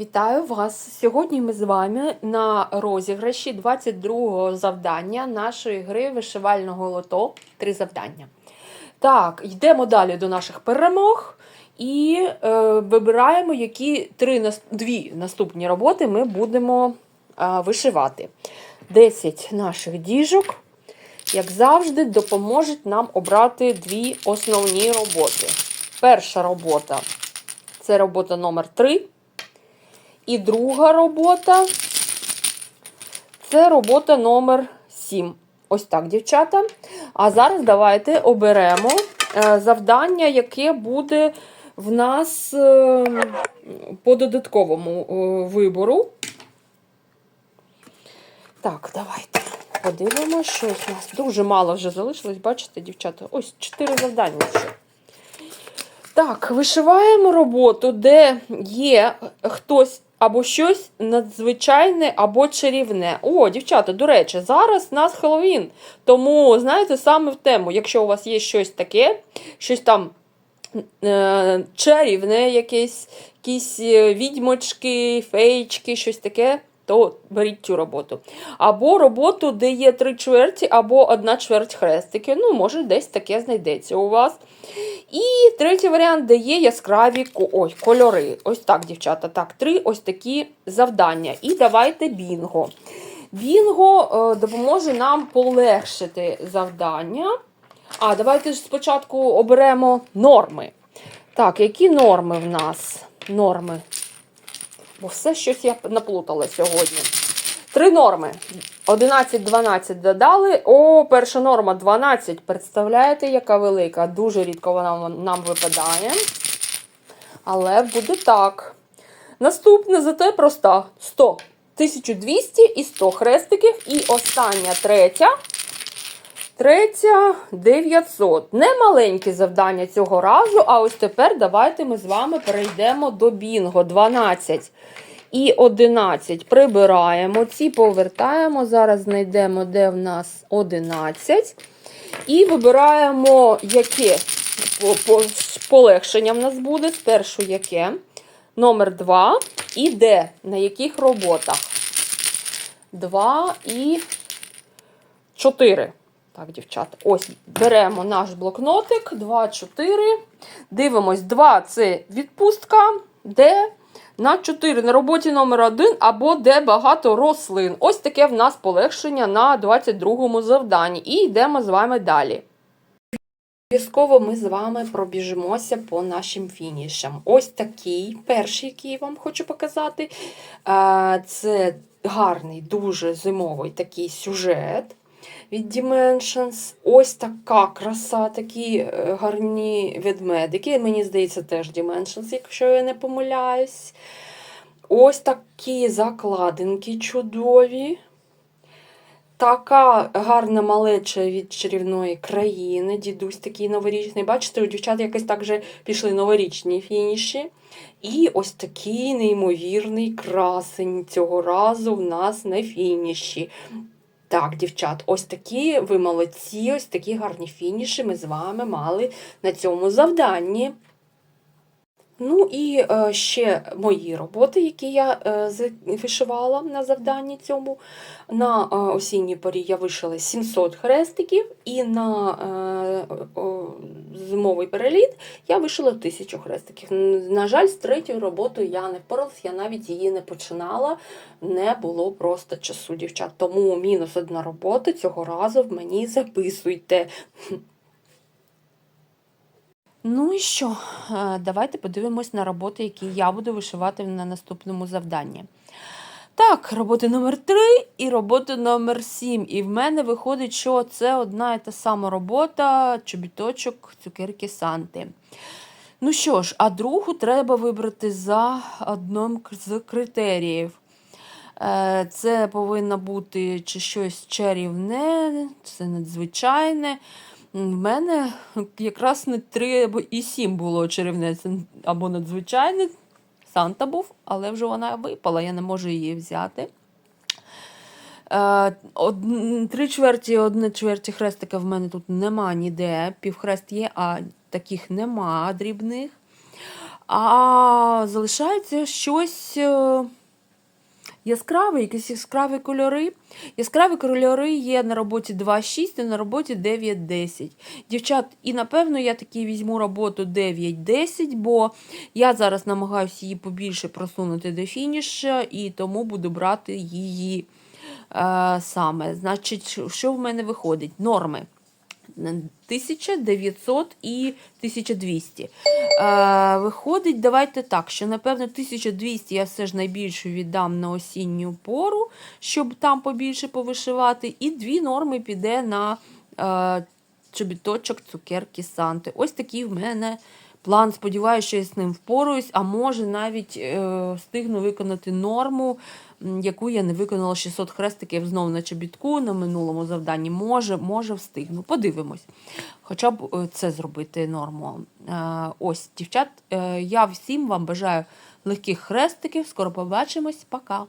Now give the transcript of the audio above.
Вітаю вас! Сьогодні ми з вами на розіграші 22-го завдання нашої гри вишивального лото. Три завдання. Так, йдемо далі до наших перемог і е, вибираємо, які три дві наступні роботи ми будемо е, вишивати. 10 наших діжок, як завжди, допоможуть нам обрати дві основні роботи. Перша робота це робота номер 3. І друга робота це робота номер 7. Ось так, дівчата. А зараз давайте оберемо е, завдання, яке буде в нас е, по додатковому е, вибору. Так, давайте подивимося, що у нас дуже мало вже залишилось. Бачите, дівчата? Ось 4 завдання ще. Так, вишиваємо роботу, де є хтось або щось надзвичайне або чарівне. О, дівчата, до речі, зараз нас Хеллоуін. Тому, знаєте, саме в тему, якщо у вас є щось таке, щось там е, чарівне, якесь, якісь е, відьмочки, феєчки, щось таке, то беріть цю роботу. Або роботу, де є три чверті, або одна чверть хрестики. Ну, може, десь таке знайдеться у вас. І третій варіант, де є яскраві ой, кольори. Ось так, дівчата. Так, три ось такі завдання. І давайте бінго. Бінго е, допоможе нам полегшити завдання. А, давайте ж спочатку оберемо норми. Так, які норми в нас? Норми. Бо все щось я наплутала сьогодні. Три норми. 11, 12 додали. О, перша норма 12. Представляєте, яка велика? Дуже рідко вона нам випадає. Але буде так. Наступне зате проста. 100. 1200 і 100 хрестиків. І остання третя. Третя 900. Не маленьке завдання цього разу, а ось тепер давайте ми з вами перейдемо до бінго. 12 і 11 прибираємо ці, повертаємо. Зараз знайдемо, де в нас 11. І вибираємо, яке по- по- полегшення в нас буде. Спершу яке. Номер 2. І де, на яких роботах. 2 і 4. Так, дівчата, ось беремо наш блокнотик, 2, 4. Дивимось, 2 це відпустка, де на 4 на роботі номер 1 або де багато рослин. Ось таке в нас полегшення на 22-му завданні. І йдемо з вами далі. Обов'язково ми з вами пробіжимося по нашим фінішам. Ось такий перший, який я вам хочу показати. Це гарний, дуже зимовий такий сюжет від Dimensions. Ось така краса, такі е, гарні ведмедики. Мені здається, теж Dimensions, якщо я не помиляюсь. Ось такі закладинки чудові. Така гарна малеча від чарівної країни, дідусь такий новорічний. Бачите, у дівчат якось так же пішли новорічні фініші. І ось такий неймовірний красень цього разу в нас на фініші. Так, дівчат, ось такі ви молодці, ось такі гарні фініші ми з вами мали на цьому завданні. Ну і е, ще мої роботи, які я е, вишивала на завданні цьому. На е, осінній порі я вишила 700 хрестиків, і на е, зимовий переліт я вишила 1000 хрестиків. На жаль, з третьою роботою я не впоралась, я навіть її не починала, не було просто часу, дівчат. Тому мінус одна робота цього разу в мені записуйте. Ну і що? Е, Давайте подивимось на роботи, які я буду вишивати на наступному завданні. Так, робота номер 3 і робота номер 7. І в мене виходить, що це одна і та сама робота, чобіточок, цукерки Санти. Ну що ж, а другу треба вибрати за одним з критеріїв. Е, Це повинно бути чи щось чарівне, це надзвичайне. В мене якраз не 3 або і 7 було чарівне. Це або надзвичайне. Санта був, але вже вона випала, я не можу її взяти. Е, Три чверті, одне чверті хрестика в мене тут нема ніде. Півхрест є, а таких нема дрібних. А залишається щось яскраве, якісь яскраві кольори. Яскраві кольори є на роботі 2.6 і на роботі 9.10. Дівчат, і напевно я таки візьму роботу 9.10, бо я зараз намагаюся її побільше просунути до фінішу, і тому буду брати її е, саме. Значить, що в мене виходить? Норми. 1900 і 1200. Е, виходить, давайте так, що напевно 1200 я все ж найбільше віддам на осінню пору, щоб там побільше повишивати, і дві норми піде на е, чобіточок цукерки Санти. Ось такий в мене план. Сподіваюся, що я з ним впораюсь, а може навіть е, встигну виконати норму, яку я не виконала 600 хрестиків знову на чобітку на минулому завданні. Може, може встигну. Подивимось. Хоча б е, це зробити норму. Е, ось, дівчат, е, я всім вам бажаю легких хрестиків. Скоро побачимось. Пока!